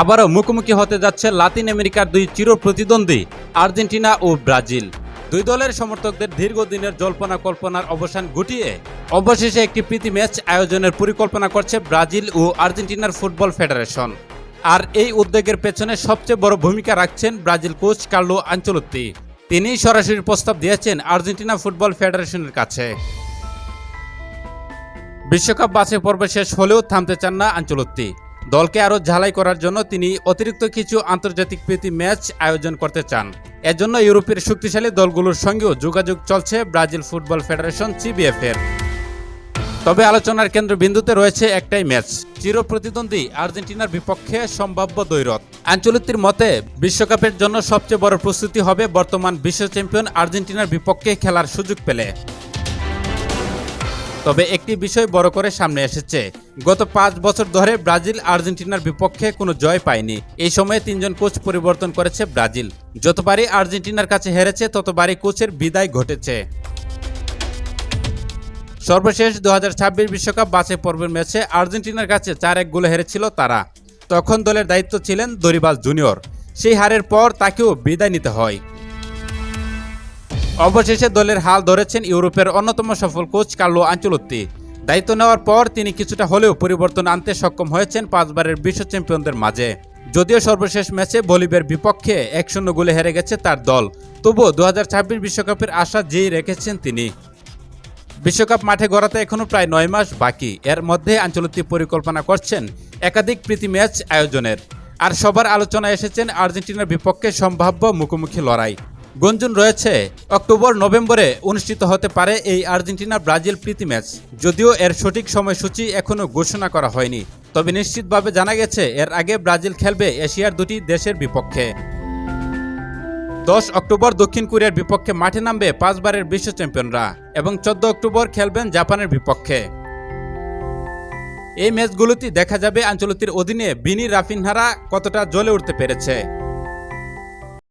আবারও মুখোমুখি হতে যাচ্ছে লাতিন আমেরিকার দুই চির প্রতিদ্বন্দ্বী আর্জেন্টিনা ও ব্রাজিল। দুই দলের সমর্থকদের দীর্ঘদিনের জল্পনা কল্পনার অবসান ঘটিয়ে অবশেষে একটি প্রীতি ম্যাচ আয়োজনের পরিকল্পনা করছে ব্রাজিল ও আর্জেন্টিনার ফুটবল ফেডারেশন। আর এই উদ্যোগের পেছনে সবচেয়ে বড় ভূমিকা রাখছেন ব্রাজিল কোচ কার্লো আঞ্চলত্তি তিনি সরাসরি প্রস্তাব দিয়েছেন আর্জেন্টিনা ফুটবল ফেডারেশনের কাছে। বিশ্বকাপ বাছাই পর্ব শেষ হলেও থামতে চান না আঞ্চলত্তি দলকে আরও ঝালাই করার জন্য তিনি অতিরিক্ত কিছু আন্তর্জাতিক প্রীতি ম্যাচ আয়োজন করতে চান। এজন্য ইউরোপের শক্তিশালী দলগুলোর সঙ্গেও যোগাযোগ চলছে ব্রাজিল ফুটবল ফেডারেশন সিবিএফ এর তবে আলোচনার কেন্দ্রবিন্দুতে রয়েছে একটাই ম্যাচ চির প্রতিদ্বন্দ্বী আর্জেন্টিনার বিপক্ষে সম্ভাব্য দৈরত আঞ্চলিকটির মতে, বিশ্বকাপের জন্য সবচেয়ে বড় প্রস্তুতি হবে বর্তমান বিশ্ব চ্যাম্পিয়ন আর্জেন্টিনার বিপক্ষে খেলার সুযোগ পেলে। তবে একটি বিষয় বড় করে সামনে এসেছে। গত পাঁচ বছর ধরে ব্রাজিল আর্জেন্টিনার বিপক্ষে কোনো জয় পায়নি। এই সময়ে তিনজন কোচ পরিবর্তন করেছে ব্রাজিল। যতবারই আর্জেন্টিনার কাছে হেরেছে, ততবারই কোচের বিদায় ঘটেছে। সর্বশেষ দু হাজার বিশ্বকাপ বাছাই পর্বের ম্যাচে আর্জেন্টিনার কাছে চার এক গোলে হেরেছিল তারা। তখন দলের দায়িত্ব ছিলেন দরিবাল জুনিয়র। সেই হারের পর তাকেও বিদায় নিতে হয়। অবশেষে দলের হাল ধরেছেন ইউরোপের অন্যতম সফল কোচ কার্লো আঞ্চলত্তি। দায়িত্ব নেওয়ার পর তিনি কিছুটা হলেও পরিবর্তন আনতে সক্ষম হয়েছেন পাঁচবারের বিশ্ব চ্যাম্পিয়নদের মাঝে। যদিও সর্বশেষ ম্যাচে বলিভের বিপক্ষে এক শূন্য গোলে হেরে গেছে তার দল। তবুও দু হাজার বিশ্বকাপের আশা যেই রেখেছেন তিনি। বিশ্বকাপ মাঠে গড়াতে এখনও প্রায় নয় মাস বাকি। এর মধ্যে আঞ্চলিক পরিকল্পনা করছেন একাধিক প্রীতি ম্যাচ আয়োজনের। আর সবার আলোচনায় এসেছেন আর্জেন্টিনার বিপক্ষে সম্ভাব্য মুখোমুখি লড়াই। গুঞ্জন রয়েছে, অক্টোবর, নভেম্বরে অনুষ্ঠিত হতে পারে এই আর্জেন্টিনা ব্রাজিল প্রীতি ম্যাচ। যদিও এর সঠিক সময়সূচি এখনও ঘোষণা করা হয়নি। তবে নিশ্চিতভাবে জানা গেছে, এর আগে ব্রাজিল খেলবে এশিয়ার দুটি দেশের বিপক্ষে। দশ অক্টোবর দক্ষিণ কোরিয়ার বিপক্ষে মাঠে নামবে পাঁচবারের বিশ্ব চ্যাম্পিয়নরা এবং চোদ্দ অক্টোবর খেলবেন জাপানের বিপক্ষে। এই ম্যাচগুলোতে দেখা যাবে আঞ্চলিকটির অধীনে বিনি রাফিনহারা কতটা জ্বলে উঠতে পেরেছে।